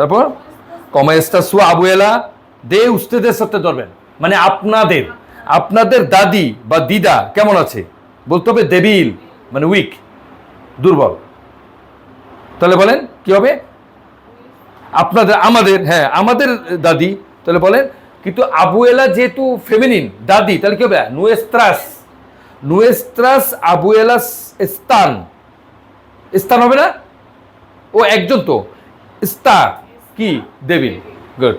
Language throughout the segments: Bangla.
তারপর কমা এস্তা সু আবুয়েলা দে উস্তেদের সাথে ধরবেন। মানে আপনাদের আপনাদের দাদি বা দিদা কেমন আছে? বলতে হবে দেবিল মানে উইক দুর্বল। তাহলে বলেন, কি হবে? আপনাদের, আমাদের হ্যাঁ আমাদের দাদি, তাহলে বলেন, কিন্তু আবুয়েলা যেহেতু ফেমিনিন দাদি, তাহলে কি হবে? নুয়েস্ত্রাস নুয়েস্ত্রাস আবুয়েলাস স্তান। স্থান হবে না? ও একজন তো স্তা কি? দেবী গুড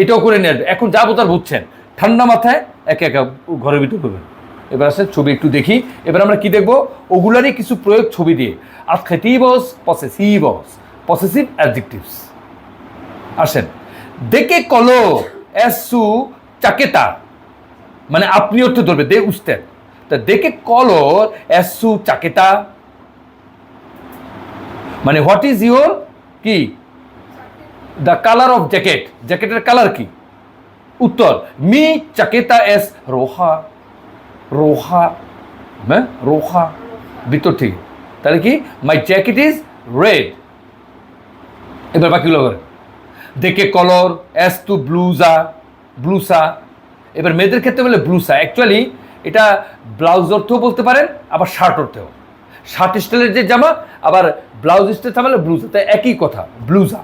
এটাও করে নেন। এখন যা বোতার বুঝছেন। ঠান্ডা মাথায় একে একা ঘরের ভিতরে করবেন। এবার আসেন, ছবি একটু দেখি। এবার আমরা কি দেখব? ওগুলারই কিছু প্রয়োগ ছবি দিয়ে। adjetivos posesivos পসেসিভ অ্যাডজেক্টিভস আসেন। দেখে কলো, এসু চাকেতা। মানে আপনি অর্থ ধরবে, দে উস্তেন তা দেখে কলো, এসু চাকেতা। মানে হোয়াট ইজ ইউর কি? দ্য কালার অফ জ্যাকেট জ্যাকেটের কালার কি? উত্তর, মি চাকেতা এস রোহা রোহা হ্যাঁ রোহা। ভিতর থেকে। তাহলে কি? মাই জ্যাকেট ইজ রেড এবার বাকিগুলো করে। দেখে কলর এস টু ব্লুজা ব্লুসা এবার মেয়েদের ক্ষেত্রে বলে ব্লুসা অ্যাকচুয়ালি এটা ব্লাউজ অর্থও বলতে পারেন, আবার শার্ট অর্থেও। শার্ট স্টাইলের যে জামা আবার ব্লাউজ স্টাইল থাকলে ব্লুজা। তাই একই কথা ব্লুজা।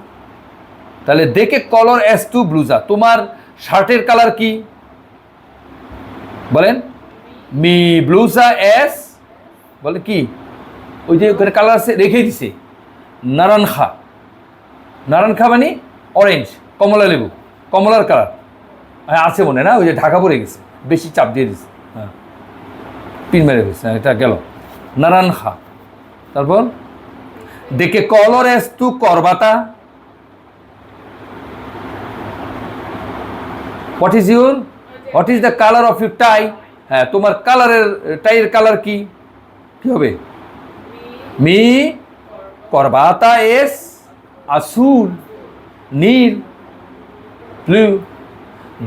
তাহলে দেখে কলর এস টু ব্লুজা। তোমার শার্টের কালার কি? বলেন। মি ব্লুজা এস বলে কি? ওই যে ওখানে কালার আছে রেখে দিছে। নারানখা নারানখা মানে অরেঞ্জ কমলা লেবু। কমলার কালার হ্যাঁ আছে মনে না? ওই যে ঢাকা পড়ে গেছে। বেশি চাপ দিয়ে দিছে। হ্যাঁ। পিন মেরে গেছে। হ্যাঁ, এটা গেল। নারানখা। তারপর দেখে কলর এস তু করবাতা। What is your what is the colour of your tie হ্যাঁ তোমার কালারের টাইয়ের কালার কি? কি হবে? মি করবাতা এস আসুল নীল ব্লু।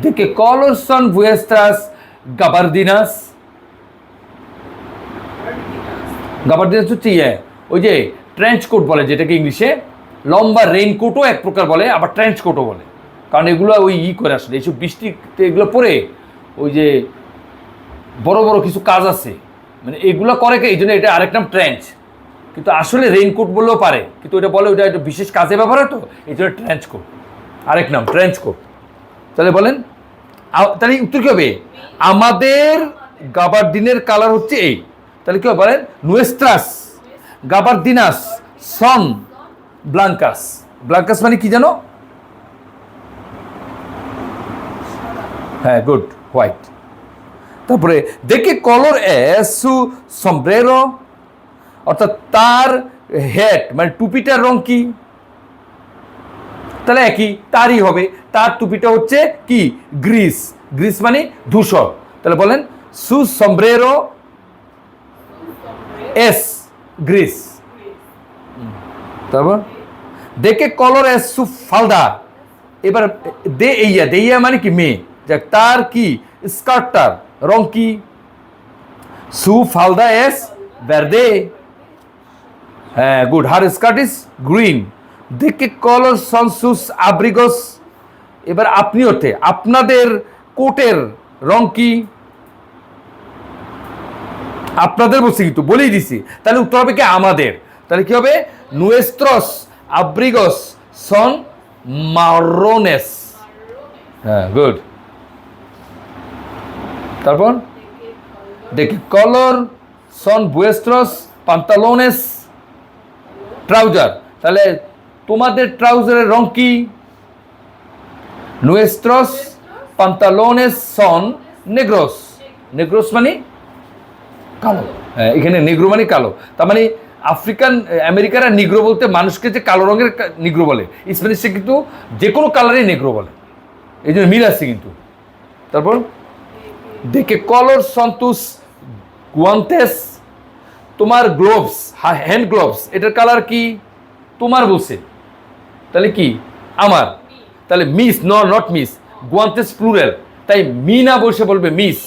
দেখে কলর সন ভুয়েস্ট্রাস গাবারদিনাস। গাবারদিনাস হচ্ছে ইয়ে ওই যে ট্রেঞ্চ কোট বলে যেটাকে ইংলিশে লম্বা রেইনকোটও এক প্রকার বলে আবার ট্রেঞ্চ কোটও বলে। কারণ এগুলো ওই ই করে আসলে এইসব বৃষ্টিতে এগুলো পরে ওই যে বড় বড় কিছু কাজ আছে। মানে এগুলো করে কে? এই জন্য এটা আরেক নাম ট্রেঞ্চ কিন্তু আসলে রেইনকোট বললেও পারে কিন্তু ওটা বলে ওটা একটা বিশেষ কাজে ব্যবহার হয় তো এই জন্য ট্রেঞ্চ কোট আরেক নাম ট্রেঞ্চ কোট তাহলে বলেন তাহলে উত্তর কী হবে? আমাদের গাবার দিনের কালার হচ্ছে এই। তাহলে কি হবে বলেন? নুয়েস্ট্রাস গাবারদিনাস সন ব্লাঙ্কাস ব্লাঙ্কাস মানে কি জানো? হ্যাঁ গুড হোয়াইট তারপরে দেখে কলর এসু সম্ব্রেরো অর্থাৎ তার হেড মানে টুপিটার রং কি? তাহলে একই, তারই হবে। তার টুপিটা হচ্ছে কি? গ্রিস। গ্রিস মানে ধূসর। তাহলে বলেন সু সম্ব্রেরো এস গ্রিস তারপর? দেখে কলর এস সু ফালদা এবার, দে ইয়া দেইয়া মানে কি মেয়ে? যাক, তার কি? স্কার্টটার রং কি? সু ফালদা এস ভেরদে হ্যাঁ good her skirt is green দেখে কলর সনসুস আব্রিগস এবার আপনি ওঠে আপনাদের কোটের রং কি? আপনাদের বলছি কিন্তু, বলেই দিছি। তাহলে উত্তর হবে কি? আমাদের। তাহলে কি হবে? নুয়েস্ট্রস আব্রিগস সন মারোনেস। হ্যাঁ গুড তারপর? দেখি, কলর সন বুয়েস্ট্রস পান্তালোনেস ট্রাউজার। তাহলে তোমাদের ট্রাউজারের রং কি? নুয়েস্ট্রস পান্তালোনেস সন নেগ্রোস। নেগ্রোস মানে কালো। হ্যাঁ, এখানে নিগ্রো মানে কালো। তার মানে আফ্রিকান আমেরিকারা নিগ্রো বলতে মানুষকে যে কালো রঙের নিগ্রো বলে। স্প্যানিশে কিন্তু যে কোনো কালারই নেগ্রো বলে। এই জন্য মিল আছে কিন্তু। তারপর দেখে কলর সন্তোষ গুয়ান্তেস তোমার গ্লোভস হ্যান্ড গ্লোভস এটার কালার কি? তোমার বলছে। তাহলে কি? আমার। তাহলে মিস ন নট মিস গুয়ান্তেস প্লুরাল। তাই মি না বসে বলবে মিস।